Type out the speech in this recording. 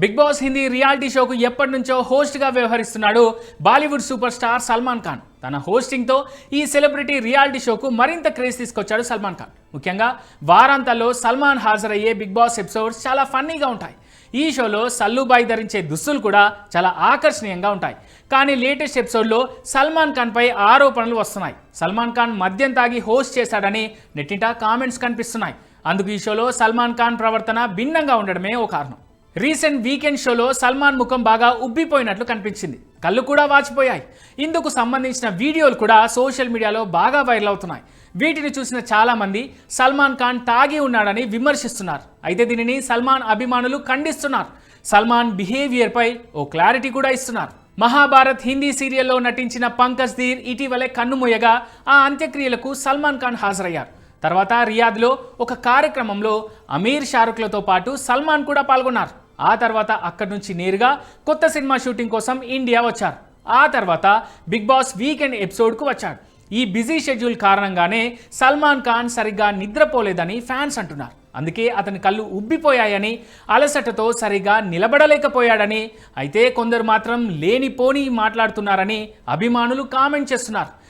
Big Boss Hindi reality షోకు ఎప్పటి నుంచో హోస్ట్గా వ్యవహరిస్తున్నాడు Bollywood super star Salman Khan. తన హోస్టింగ్తో ఈ సెలబ్రిటీ రియాలిటీ షోకు మరింత క్రేజ్ తీసుకొచ్చాడు సల్మాన్ ఖాన్. ముఖ్యంగా వారాంతాల్లో సల్మాన్ హాజరయ్యే బిగ్ బాస్ ఎపిసోడ్స్ చాలా ఫన్నీగా ఉంటాయి. ఈ షోలో సల్లుబాయ్ ధరించే దుస్తులు కూడా చాలా ఆకర్షణీయంగా ఉంటాయి. కానీ లేటెస్ట్ ఎపిసోడ్లో సల్మాన్ ఖాన్పై ఆరోపణలు వస్తున్నాయి. సల్మాన్ ఖాన్ మద్యం తాగి హోస్ట్ చేశాడని నెట్టింట కామెంట్స్ కనిపిస్తున్నాయి. అందుకు ఈ షోలో సల్మాన్ ఖాన్ ప్రవర్తన భిన్నంగా ఉండడమే ఓ కారణం. రీసెంట్ వీకెండ్ షోలో సల్మాన్ ముఖం బాగా ఉబ్బిపోయినట్లు కనిపించింది. కళ్ళు కూడా వాచిపోయాయి. ఇందుకు సంబంధించిన వీడియోలు కూడా సోషల్ మీడియాలో బాగా వైరల్ అవుతున్నాయి. వీటిని చూసిన చాలామంది సల్మాన్ ఖాన్ తాగి ఉన్నాడని విమర్శిస్తున్నారు. అయితే దీనిని సల్మాన్ అభిమానులు ఖండిస్తున్నారు. సల్మాన్ బిహేవియర్పై ఓ క్లారిటీ కూడా ఇస్తున్నారు. మహాభారత్ హిందీ సీరియల్లో నటించిన పంకజ్ ధీర్ ఇటీవలే కన్నుమూయగా ఆ అంత్యక్రియలకు సల్మాన్ ఖాన్ హాజరయ్యారు. తర్వాత రియాద్లో ఒక కార్యక్రమంలో అమీర్ షారుఖ్లతో పాటు సల్మాన్ కూడా పాల్గొన్నారు. ఆ తర్వాత అక్కడి నుంచి నేరుగా కొత్త సినిమా షూటింగ్ కోసం ఇండియా వచ్చారు. ఆ తర్వాత బిగ్ బాస్ వీకెండ్ ఎపిసోడ్కు వచ్చాడు. ఈ బిజీ షెడ్యూల్ కారణంగానే సల్మాన్ ఖాన్ సరిగ్గా నిద్రపోలేదని ఫ్యాన్స్ అంటున్నారు. అందుకే అతని కళ్ళు ఉబ్బిపోయాయని అలసటతో సరిగా నిలబడలేకపోయాడని అయితే కొందరు మాత్రం లేనిపోని మాట్లాడుతున్నారని అభిమానులు కామెంట్ చేస్తున్నారు.